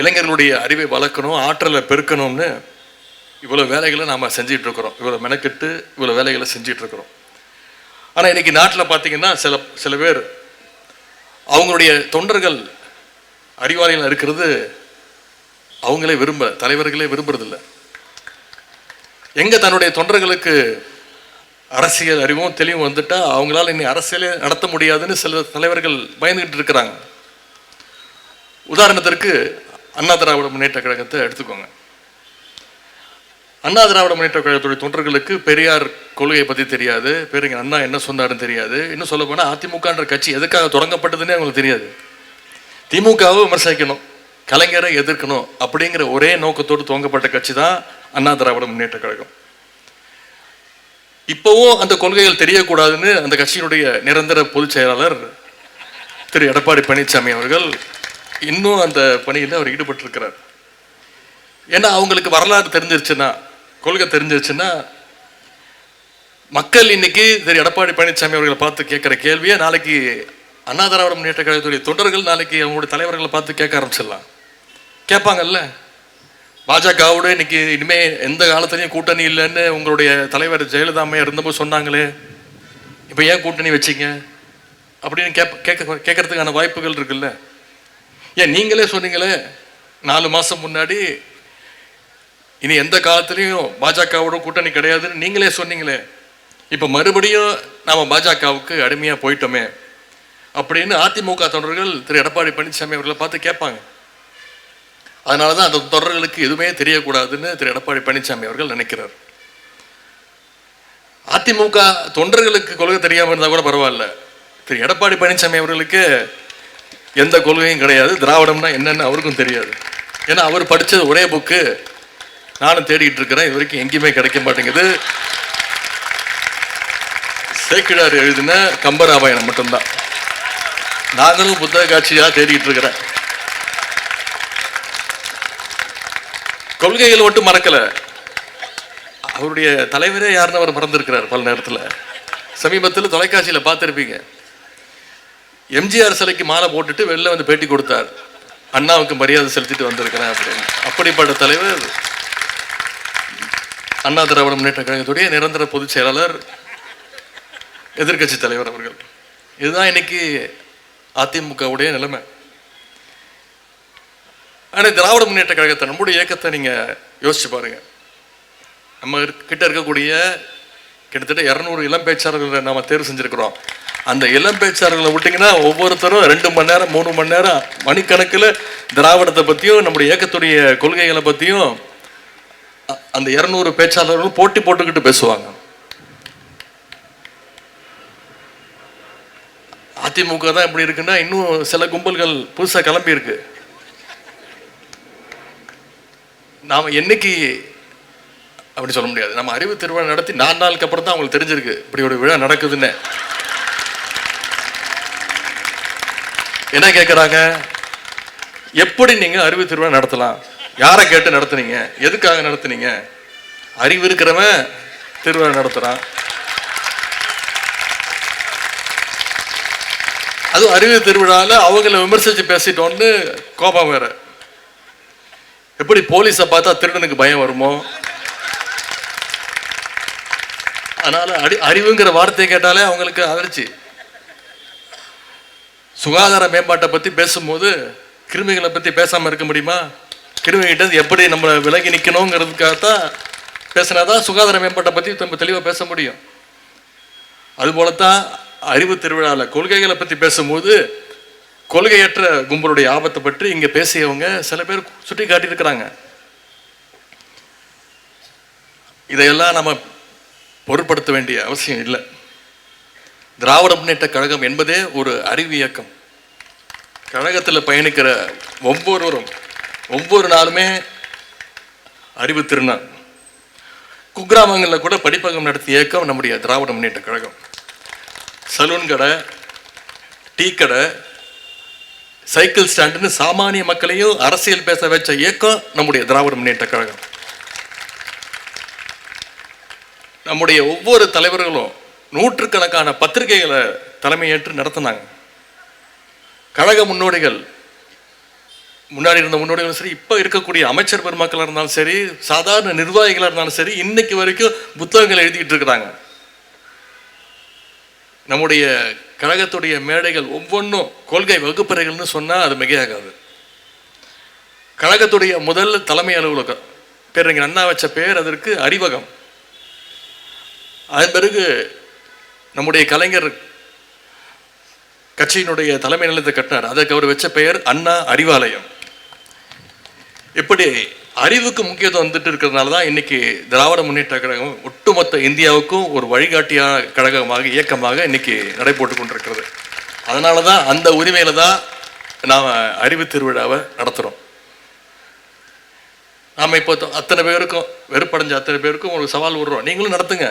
இளைஞர்களுடைய அறிவை வளர்க்கணும் ஆற்றலை பெருக்கணும்னு இவ்வளோ வேலைகளை நாம் செஞ்சிட்டு இருக்கிறோம் இவ்வளோ மெனக்கெட்டு இவ்வளோ வேலைகளை செஞ்சிட்டு இருக்கிறோம் ஆனால் இன்னைக்கு நாட்டில் பார்த்தீங்கன்னா சில சில பேர் அவங்களுடைய தொண்டர்கள் அறிவாளிகள் இருக்கிறது அவங்களே விரும்ப தலைவர்களே விரும்புறதில்ல. எங்கே தன்னுடைய தொண்டர்களுக்கு அரசியல் அறிவும் தெளிவும் வந்துட்டால் அவங்களால இன்னும் அரசியலே நடத்த முடியாதுன்னு சில தலைவர்கள் பயந்துகிட்டு இருக்கிறாங்க. உதாரணத்திற்கு அண்ணா திராவிட முன்னேற்ற கழகத்தை எடுத்துக்கோங்க. அண்ணா திராவிட முன்னேற்ற கழகத்துடைய தொண்டர்களுக்கு பெரியார் கொள்கையை பற்றி தெரியாது. பெரியங்க அண்ணா என்ன சொன்னாருன்னு தெரியாது. இன்னும் சொல்ல போனால் அதிமுகன்ற கட்சி எதுக்காக தொடங்கப்பட்டதுன்னே அவங்களுக்கு தெரியாது. திமுகவை விமர்சிக்கணும் கலைஞரை எதிர்க்கணும் அப்படிங்கிற ஒரே நோக்கத்தோடு துவங்கப்பட்ட கட்சி தான் அண்ணா திராவிட முன்னேற்ற கழகம். இப்போவும் அந்த கொள்கைகள் தெரியக்கூடாதுன்னு அந்த கட்சியினுடைய நிரந்தர பொதுச் செயலாளர் திரு எடப்பாடி பழனிசாமி அவர்கள் இன்னும் அந்த பணியில் அவர் ஈடுபட்டிருக்கிறார். ஏன்னா அவங்களுக்கு வரலாறு தெரிஞ்சிருச்சுன்னா கொள்கை தெரிஞ்சிருச்சுன்னா மக்கள் இன்னைக்கு திரு எடப்பாடி பழனிசாமி அவர்களை பார்த்து கேட்குற கேள்வியை நாளைக்கு அண்ணா திராவிட முன்னேற்ற கழகத்துடைய தொண்டர்கள் நாளைக்கு அவங்களுடைய தலைவர்களை பார்த்து கேட்க ஆரம்பிச்சிடலாம். கேட்பாங்கல்ல? பாஜகவோட இன்னைக்கு இனிமே எந்த காலத்துலையும் கூட்டணி இல்லைன்னு உங்களுடைய தலைவர் ஜெயலலிதா அம்மையா இருந்தபோது சொன்னாங்களே. இப்போ ஏன் கூட்டணி வச்சீங்க? அப்படின்னு கேப் கேட்க கேட்கறதுக்கான வாய்ப்புகள் இருக்குல்ல? ஏன் நீங்களே சொன்னீங்களே நாலு மாதம் முன்னாடி இனி எந்த காலத்துலேயும் பாஜகவோட கூட்டணி கிடையாதுன்னு நீங்களே சொன்னீங்களே. இப்போ மறுபடியும் நாம் பாஜகவுக்கு அடிமையாக போயிட்டோமே. அப்படின்னு அதிமுக தொண்டர்கள் திரு. எடப்பாடி பழனிசாமி அவர்களை பார்த்து கேட்பாங்க. அதனால தான் அந்த தொடர்களுக்கு எதுவுமே தெரியக்கூடாதுன்னு திரு. எடப்பாடி பழனிசாமி அவர்கள் நினைக்கிறார். அதிமுக தொண்டர்களுக்கு கொள்கை தெரியாமல் இருந்தால் கூட பரவாயில்ல. திரு. எடப்பாடி பழனிசாமி அவர்களுக்கு எந்த கொள்கையும் கிடையாது. திராவிடம்னா என்னன்னு அவருக்கும் தெரியாது. ஏன்னா அவர் படித்தது ஒரே புக்கு நானும் தேடிட்டு இருக்கிறேன். இது வரைக்கும் எங்கேயுமே கிடைக்க மாட்டேங்குது. சேக்கிழார் எழுதின கம்பராமாயணம் மட்டும்தான். நாங்களும் புத்தக காட்சியாக தேடிட்டு இருக்கிறேன். கொள்கைகள் மட்டும் மறக்கல. அவருடைய தலைவரே யாருன்னு அவர் மறந்துருக்கிறார் பல நேரத்தில். சமீபத்தில் தொலைக்காட்சியில் பார்த்துருப்பீங்க. எம்ஜிஆர் சிலைக்கு மாலை போட்டுட்டு வெளில வந்து பேட்டி கொடுத்தார். அண்ணாவுக்கு மரியாதை செலுத்திட்டு வந்திருக்கிறேன் அப்படின்னு. அப்படிப்பட்ட தலைவர். அண்ணா திராவிட முன்னேற்ற கழகத்துடைய நிரந்தர பொதுச் செயலாளர் எதிர்க்கட்சி தலைவர் அவர்கள். இதுதான் இன்னைக்கு அதிமுகவுடைய நிலைமை. ஆனால் திராவிட முன்னேற்ற கழகத்தை நம்முடைய இயக்கத்தை நீங்கள் யோசிச்சு பாருங்க. நம்ம இருக்க- கிட்ட இருக்கக்கூடிய கிட்டத்தட்ட இரநூறு இளம் பேச்சாளர்களை நாம தேர்வு செஞ்சுருக்கிறோம். அந்த இளம் பேச்சாளர்களை விட்டிங்கன்னா ஒவ்வொருத்தரும் ரெண்டு மணி நேரம் மூணு மணி நேரம் மணிக்கணக்கில் திராவிடத்தை பற்றியும் நம்முடைய இயக்கத்துடைய கொள்கைகளை பற்றியும் அந்த இரநூறு பேச்சாளர்களும் போட்டி போட்டுக்கிட்டு பேசுவாங்க. அதிமுக தான் இப்படி இருக்குன்னா இன்னும் சில கும்பல்கள் புதுசாக கிளம்பி இருக்கு. நாம் என்னைக்கு அப்படி சொல்ல முடியாது. நம்ம அறிவு திருவிழா நடத்தி நாலு நாளுக்கு அப்புறம் தான் அவங்களுக்கு தெரிஞ்சிருக்கு இப்படி ஒரு விழா நடக்குதுன்னு. என்ன கேட்குறாங்க எப்படி நீங்கள் அறிவு திருவிழா நடத்தலாம்? யாரை கேட்டு நடத்துனீங்க? எதுக்காக நடத்துனீங்க? அறிவு இருக்கிறவன் திருவிழா நடத்துகிறான் அதுவும் அறிவு திருவிழாவில் அவங்கள விமர்சித்து பேசிட்டோன்னு கோபம் வேற. எப்படி போலீஸை பார்த்தா திருடனுக்கு பயம் வருமோ? அதனால் அடி அறிவுங்கிற வார்த்தையை கேட்டாலே அவங்களுக்கு அதிர்ச்சி. சுகாதார மேம்பாட்டை பற்றி பேசும்போது கிருமிகளை பற்றி பேசாமல் இருக்க முடியுமா? கிருமிகிட்ட எப்படி நம்ம விலகி நிற்கணுங்கிறதுக்காகத்தான் பேசினாதான் சுகாதார மேம்பாட்டை பற்றி நம்ம தெளிவாக பேச முடியும். அதுபோல தான் அறிவு திருவிழாவில் கொள்கைகளை பற்றி பேசும்போது கொள்கையற்ற கும்பலுடைய ஆபத்தை பற்றி இங்கே பேசியவங்க சில பேர் சுட்டி காட்டியிருக்கிறாங்க. இதையெல்லாம் நம்ம பொருட்படுத்த வேண்டிய அவசியம் இல்லை. திராவிட முன்னேற்ற கழகம் என்பதே ஒரு அறிவு இயக்கம். கழகத்தில் பயணிக்கிற ஒவ்வொருவரும் ஒவ்வொரு நாளுமே அறிவு திருநாள். குக்கிராமங்களில் கூட படிப்பகம் நடத்திய இயக்கம் நம்முடைய திராவிட முன்னேற்ற கழகம். சலூன் கடை டீ கடை சைக்கிள் ஸ்டாண்டுன்னு சாமானிய மக்களையும் அரசியல் பேச வச்ச இயக்கம் நம்முடைய திராவிட முன்னேற்ற கழகம். நம்முடைய ஒவ்வொரு தலைவர்களும் நூற்றுக்கணக்கான பத்திரிகைகளை தலைமையேற்று நடத்தினாங்க. கழக முன்னோடிகள் முன்னாடி இருந்த முன்னோடிகளும் சரி இப்போ இருக்கக்கூடிய அமைச்சர் பெருமக்களாக இருந்தாலும் சரி சாதாரண நிர்வாகிகளாக இருந்தாலும் சரி இன்னைக்கு வரைக்கும் புத்தகங்கள் எழுதிக்கிட்டு இருக்கிறாங்க. நம்முடைய கழகத்துடைய மேடைகள் ஒவ்வொன்றும் கொள்கை வகுப்பறைகள்னு சொன்னால் அது மிகையாகாது. கழகத்துடைய முதல் தலைமை அலுவலகம் பேர் எங்கள் அண்ணா வச்ச பேர் அதற்கு அறிவகம். அதன் பிறகு நம்முடைய கலைஞர் கட்சியினுடைய தலைமை நிலையத்தை கட்டினார். அதற்கு அவர் வச்ச பெயர் அண்ணா அறிவாலயம். இப்படி அறிவுக்கு முக்கியத்துவம் வந்துட்டு இருக்கிறதுனால தான் இன்னைக்கு திராவிட முன்னேற்ற கழகம் ஒட்டுமொத்த இந்தியாவுக்கும் ஒரு வழிகாட்டியான கழகமாக இயக்கமாக இன்னைக்கு நடைபோட்டு கொண்டிருக்கிறது. அதனால தான் அந்த உரிமையில தான் நாம் அறிவு திருவிழாவை நடத்துகிறோம் நாம் இப்போ அத்தனை பேருக்கும் வெறுப்படைஞ்ச அத்தனை பேருக்கும் ஒரு சவால் விடுறோம். நீங்களும் நடத்துங்க.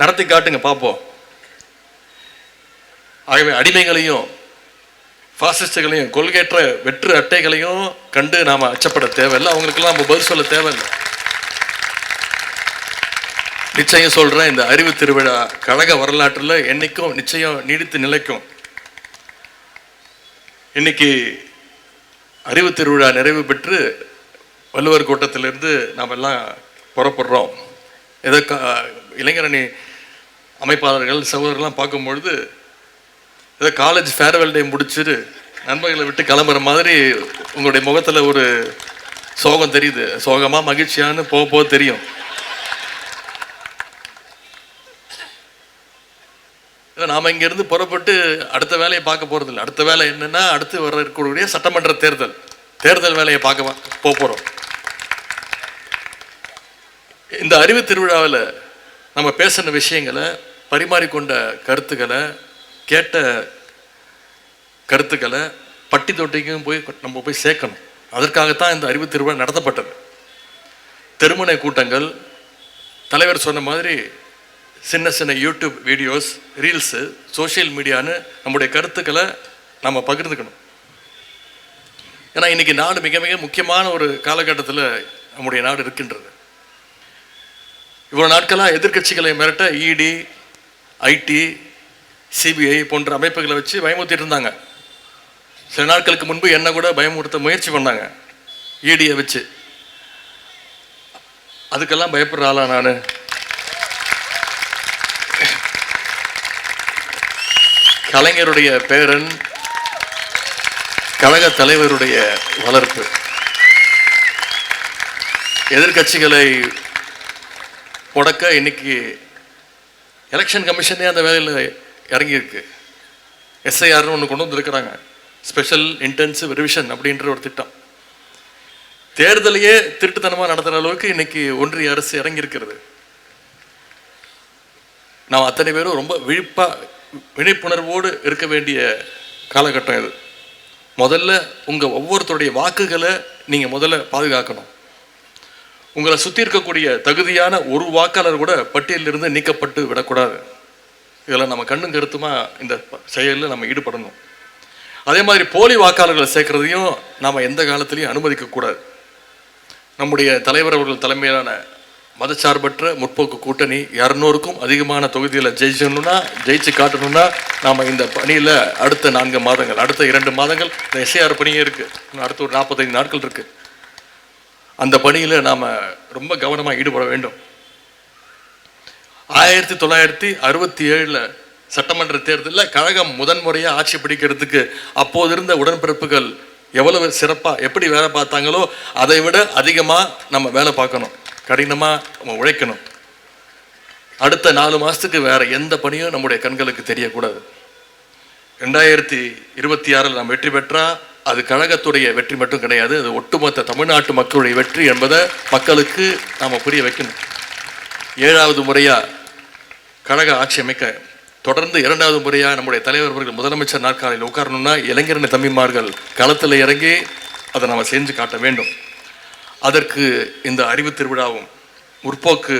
நடத்தி காட்டுங்க பார்ப்போம் ஆகவே அடிமைகளையும் பாசிஸ்டுகளையும் கொள்கையற்ற வெற்று அட்டைகளையும் கண்டு நாம் அச்சப்பட தேவையில்லை. அவங்களுக்கெல்லாம் நம்ம பதில் சொல்ல தேவையில்லை. நிச்சயம் சொல்கிறேன் இந்த அறிவு திருவிழா கழக வரலாற்றில் என்னைக்கும் நிச்சயம் நீடித்து நிலைக்கும். இன்னைக்கு அறிவு திருவிழா நிறைவு பெற்று வள்ளுவர் கூட்டத்திலிருந்து நாம் எல்லாம் புறப்படுறோம். ஏதோ இளைஞரணி அமைப்பாளர்கள் சகோதரர்லாம் பார்க்கும்பொழுது ஏதோ காலேஜ் ஃபேர்வெல் டே முடிச்சுட்டு நண்பர்களை விட்டு கிளம்புற மாதிரி உங்களுடைய முகத்தில் ஒரு சோகம் தெரியுது. சோகமாக மகிழ்ச்சியான்னு போக போக தெரியும். ஏதோ இங்கேருந்து புறப்பட்டு அடுத்த வேலையை பார்க்க போகிறதில்ல இல்லை அடுத்த வேலை என்னென்னா அடுத்து வர இருக்கக்கூடிய சட்டமன்ற தேர்தல். தேர்தல் வேலையை பார்க்க போக போகிறோம் இந்த அறிவு திருவிழாவில் நம்ம பேசின விஷயங்களை பரிமாறிக்கொண்ட கருத்துக்களை கேட்ட கருத்துக்களை பட்டி தொட்டிக்கும் போய் நம்ம போய் சேர்க்கணும். அதற்காகத்தான் இந்த அறிவு திருவிழா நடத்தப்பட்டது. தெருமுனை கூட்டங்கள் தலைவர் சொன்ன மாதிரி சின்ன சின்ன யூடியூப் வீடியோஸ் ரீல்ஸு சோஷியல் மீடியான்னு நம்முடைய கருத்துக்களை நம்ம பகிர்ந்துக்கணும். ஏன்னா இன்றைக்கி நாடு மிக மிக முக்கியமான ஒரு காலகட்டத்தில் நம்முடைய நாடு இருக்கின்றது. இவ்வளோ நாட்களாக எதிர்க்கட்சிகளை மிரட்ட இடி ஐடி சிபிஐ போன்ற அமைப்புகளை வச்சு பயமுறுத்திட்டு இருந்தாங்க. சில நாட்களுக்கு முன்பு என்ன கூட பயமுறுத்த முயற்சி பண்ணாங்க. இடியை வச்சு. அதுக்கெல்லாம் பயப்படுற ஆளா நான். கலைஞருடைய பேரன் கழக தலைவருடைய வளர்ப்பு. எதிர்க்கட்சிகளை முடக்க இன்னைக்கு எலெக்ஷன் கமிஷனே அந்த வேலையில் இறங்கியிருக்கு. எஸ்ஐஆர்னு ஒன்று கொண்டு வந்திருக்கிறாங்க. ஸ்பெஷல் இன்டென்சிவ் ரிவிஷன் அப்படின்ற ஒரு திட்டம். தேர்தலையே திருட்டுத்தனமாக நடத்துகிற அளவுக்கு இன்னைக்கு ஒன்றிய அரசு இறங்கியிருக்கிறது. நாம் அத்தனை பேரும் ரொம்ப விழிப்பாக விழிப்புணர்வோடு இருக்க வேண்டிய காலகட்டம் இது. முதல்ல உங்கள் ஒவ்வொருத்தருடைய வாக்குகளை நீங்கள் முதல்ல பாதுகாக்கணும். உங்களை சுற்றி இருக்கக்கூடிய தகுதியான ஒரு வாக்காளர் கூட பட்டியலிருந்து நீக்கப்பட்டு விடக்கூடாது. இதில் நம்ம கண்ணும் கருத்துமா இந்த செயலில் நம்ம ஈடுபடணும். அதே மாதிரி போலி வாக்காளர்களை சேர்க்கறதையும் நாம் எந்த காலத்திலையும் அனுமதிக்கக்கூடாது. நம்முடைய தலைவர் அவர்கள் தலைமையிலான மதச்சார்பற்ற முற்போக்கு கூட்டணி இரநூறுக்கும் அதிகமான தொகுதியில் ஜெயிச்சணும்னா ஜெயிச்சு காட்டணும்னா நாம் இந்த பணியில் அடுத்த நான்கு மாதங்கள் அடுத்த இரண்டு மாதங்கள் இந்த எஸ்ஏஆர் பணியே இருக்குது அடுத்த ஒரு நாற்பத்தைந்து நாட்கள் இருக்குது அந்த பணியில் நாம் ரொம்ப கவனமாக ஈடுபட வேண்டும். ஆயிரத்தி தொள்ளாயிரத்தி அறுபத்தி ஏழில் சட்டமன்ற தேர்தலில் கழகம் முதன்முறையாக ஆட்சி பிடிக்கிறதுக்கு அப்போது இருந்த உடன்பிறப்புகள் எவ்வளவு சிறப்பாக எப்படி வேலை பார்த்தாங்களோ அதை விட அதிகமாக நம்ம வேலை பார்க்கணும். கடினமாக நம்ம உழைக்கணும். அடுத்த நாலு மாதத்துக்கு வேற எந்த பணியும் நம்முடைய கண்களுக்கு தெரியக்கூடாது. ரெண்டாயிரத்தி இருபத்தி ஆறில் நாம் வெற்றி பெற்றால் அது கழகத்துடைய வெற்றி மட்டும் கிடையாது அது ஒட்டுமொத்த தமிழ்நாட்டு மக்களுடைய வெற்றி என்பதை மக்களுக்கு நாம் புரிய வைக்கணும். ஏழாவது முறையாக கழக ஆட்சி அமைக்க தொடர்ந்து இரண்டாவது முறையாக நம்முடைய தலைவர் அவர்கள் முதலமைச்சர் நாற்காலியில் உட்காரணும்னா இளைஞரணி தம்பிமார்கள் களத்தில் இறங்கி அதை நாம் செஞ்சு காட்ட வேண்டும். அதற்கு இந்த அறிவு திருவிழாவும் முற்போக்கு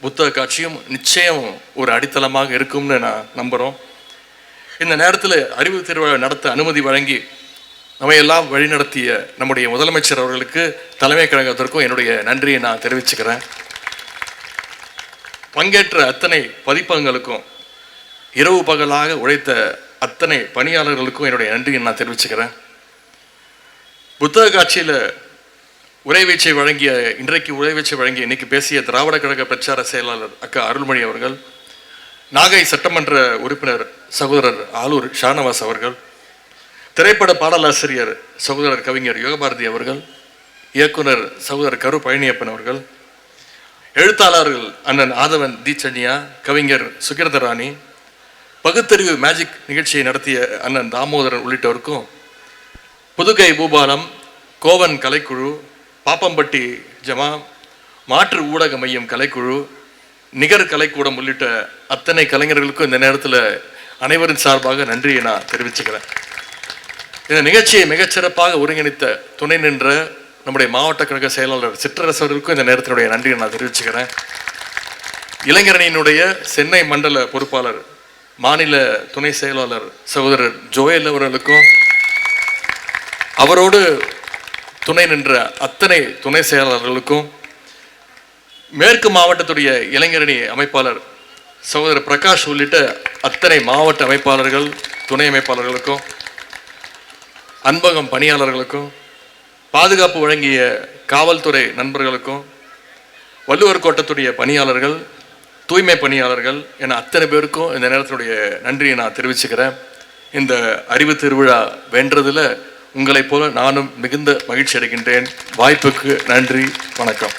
புத்தக காட்சியும் நிச்சயம் ஒரு அடித்தளமாக இருக்கும்னு நான் நம்புகிறோம் இந்த நேரத்தில் அறிவு திருவிழா நடத்த அனுமதி வழங்கி நம்மையெல்லாம் வழிநடத்திய நம்முடைய முதலமைச்சர் அவர்களுக்கு தலைமை கழகத்திற்கும் என்னுடைய நன்றியை நான் தெரிவிச்சுக்கிறேன். பங்கேற்ற அத்தனை பதிப்பகங்களுக்கும் இரவு பகலாக உழைத்த அத்தனை பணியாளர்களுக்கும் என்னுடைய நன்றியை நான் தெரிவிச்சுக்கிறேன். புத்தக காட்சியில் உரைவீச்சை வழங்கிய இன்றைக்கு உரைவீச்சை வழங்கிய இன்னைக்கு பேசிய திராவிட கழக பிரச்சார செயலாளர் அக்கா அருள்மொழி அவர்கள் நாகை சட்டமன்ற உறுப்பினர் சகோதரர் ஆலூர் ஷானவாஸ் அவர்கள் திரைப்பட பாடலாசிரியர் சகோதரர் கவிஞர் யோகபாரதி அவர்கள் இயக்குனர் சகோதரர் கரு பழனியப்பன் அவர்கள் எழுத்தாளர்கள் அண்ணன் ஆதவன் தீச்சன்யா கவிஞர் சுகிரதராணி பகுத்தறிவு மேஜிக் நிகழ்ச்சியை நடத்திய அண்ணன் தாமோதரன் உள்ளிட்டோருக்கும் புதுகை பூபாலம் கோவன் கலைக்குழு பாப்பம்பட்டி ஜமா மாற்று ஊடக மையம் கலைக்குழு நிகர் கலைக்கூடம் உள்ளிட்ட அத்தனை கலைஞர்களுக்கும் இந்த நேரத்தில் அனைவரின் சார்பாக நன்றியை நான் தெரிவிச்சுக்கிறேன். இந்த நிகழ்ச்சியை மிகச்சிறப்பாக ஒருங்கிணைத்த துணை நின்ற நம்முடைய மாவட்ட கழக செயலாளர் சிற்றரசர்களுக்கும் இந்த நேரத்தினுடைய நன்றியை நான் தெரிவிச்சுக்கிறேன். இளைஞரணியினுடைய சென்னை மண்டல பொறுப்பாளர் மாநில துணை செயலாளர் சகோதரர் ஜோயல் அவர்களுக்கும் அவரோடு துணை நின்ற அத்தனை துணை செயலாளர்களுக்கும் மேற்கு மாவட்டத்துடைய இளைஞரணி அமைப்பாளர் சகோதரர் பிரகாஷ் உள்ளிட்ட அத்தனை மாவட்ட அமைப்பாளர்கள் துணை அமைப்பாளர்களுக்கும் அன்பகம் பணியாளர்களுக்கும் பாதுகாப்பு வழங்கிய காவல்துறை நண்பர்களுக்கும் வள்ளுவர் கோட்டத்துடைய பணியாளர்கள் தூய்மை பணியாளர்கள் என அத்தனை பேருக்கும் இந்த நேரத்தினுடைய நன்றியை நான் தெரிவிச்சுக்கிறேன். இந்த அறிவு திருவிழா வென்றதில் உங்களைப் போல நானும் மிகுந்த மகிழ்ச்சி அடைகின்றேன். வாய்ப்புக்கு நன்றி வணக்கம்.